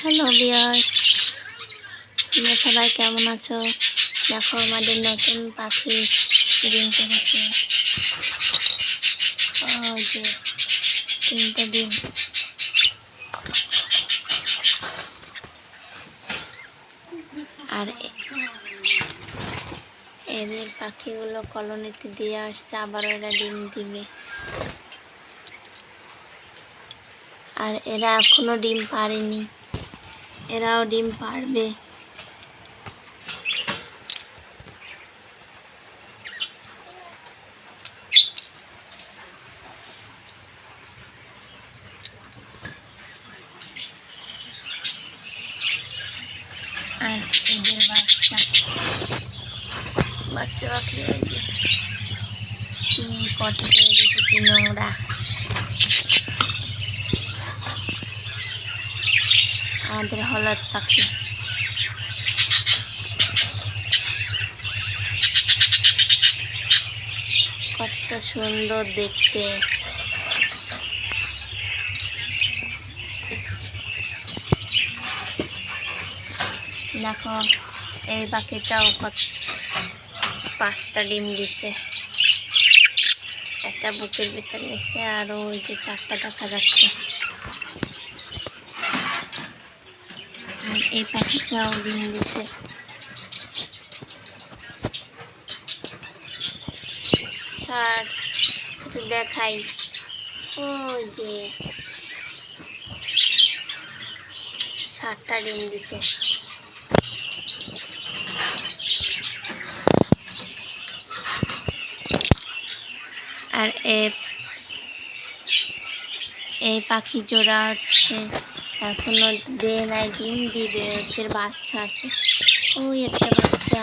Hello বিয়ার তোমরা সবাই কেমন আছো? দেখো আমাদের নতুন পাখি ডিম পেড়েছে যে তিনটে ডিম। আর এদের পাখিগুলো কলোনিতে দিয়ে আসছে, আবার এরা ডিম দিবে। আর এরা এখনও ডিম পারেনি এরাও ডিম পারবে। আর বাচ্চা। বাচ্চা পাখি ওই যে কি পটি করে রেখেছি নোংরা? আমাদের হলদ পাখি কত সুন্দর দেখতে। দেখো, এই পাখিটাও কত পাঁচটা ডিম দিছে। একটা বুকের ভিতর নিচ্ছে আর ওই যে চারটা দেখা যাচ্ছে আর এই পাখিটাও ডিম দিছে দেখাই। ওই যে সাতটা ডিম দিছে। আর এ এই পাখি জোড়া হচ্ছে এখনও দে নাই ডিম দিবে ওদের বাচ্চা আছে ওই একটা বাচ্চা